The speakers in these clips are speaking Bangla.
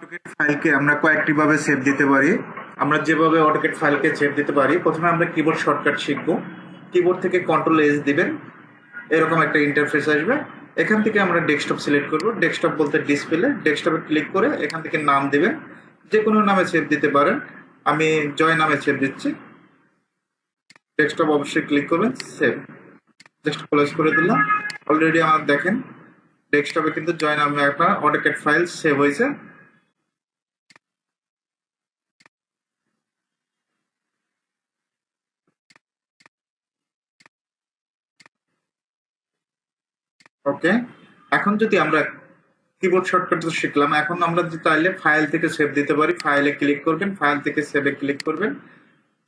অটোকেট ফাইলকে আমরা কয়েকটি ভাবে সেভ দিতে পারি। আমরা যেভাবে অটোকেট ফাইলকে সেভ দিতে পারি, প্রথমে আমরা কিবোর্ড শর্টকাট শিখব। কিবোর্ড থেকে কন্ট্রোল এস দিবেন, এরকম একটা ইন্টারফেস আসবে। এখান থেকে আমরা ডেস্কটপ সিলেক্ট করব। ডেস্কটপ বলতে ডিসপ্লে ডেস্কটপে ক্লিক করে এখান থেকে নাম দিবেন। যে কোনো নামে সেভ দিতে পারেন। আমি জয় নামে সেভ দিচ্ছি। ডেস্কটপ অবশ্যই ক্লিক করবেন সেভ জাস্ট ক্লোজ করে দিলাম। অলরেডি আমার দেখেন ডেস্কটপে কিন্তু জয় নামে একটা অটোকেট ফাইল সেভ হয়েছে। ওকে? এখন যদি আমরা কিবোর্ড শর্টকাট তো শিখলাম, এখন আমরা যদি চাইলে ফাইল থেকে সেভ দিতে পারি ফাইলে ক্লিক করবেন ফাইল থেকে সেভে ক্লিক করবেন।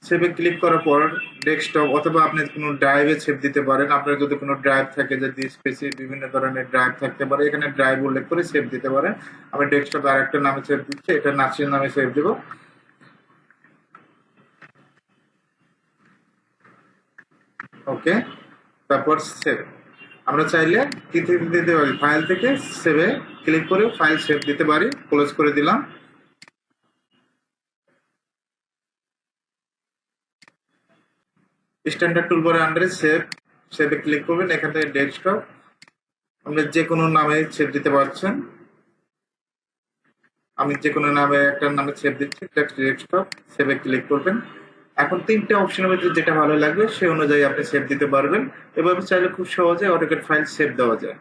সেভে ক্লিক করার পর ডেস্কটপ অথবা আপনি কোনো ড্রাইভে সেভ দিতে পারেন। আপনার যদি কোনো ড্রাইভ থাকে, যদি স্পেসি বিভিন্ন ধরনের ড্রাইভ থাকতে পারে, এখানে ড্রাইভ উল্লেখ করে সেভ দিতে পারেন। আমি ডেস্কটপ আর একটা নামে সেভ দিচ্ছি, এটা নার্সিং নামে সেভ দিব। ওকে? তারপর সেভ আমরা চাইলে কি দিতে পারি। ফাইল থেকে সেভে ক্লিক করে ফাইল সেভ দিতে পারি। ক্লোজ করে দিলাম। স্ট্যান্ডার্ড টুলবারে আন্ডারে সেভ সেভে ক্লিক করবেন। এখান থেকে ডেস্কটপ আপনি যে কোনো নামে সেভ দিতে পারছেন। আমি যে কোনো নামে একটা নামে সেভ দিচ্ছি ডেস্কটপ সেভে ক্লিক করবেন। এখন তিনটা অপশনের ভিতরে যেটা ভালো লাগবে সে অনুযায়ী আপনি সেভ দিতে পারবেন। এভাবে চাইলে খুব সহজে অটোকেট ফাইল সেভ দেওয়া যায়।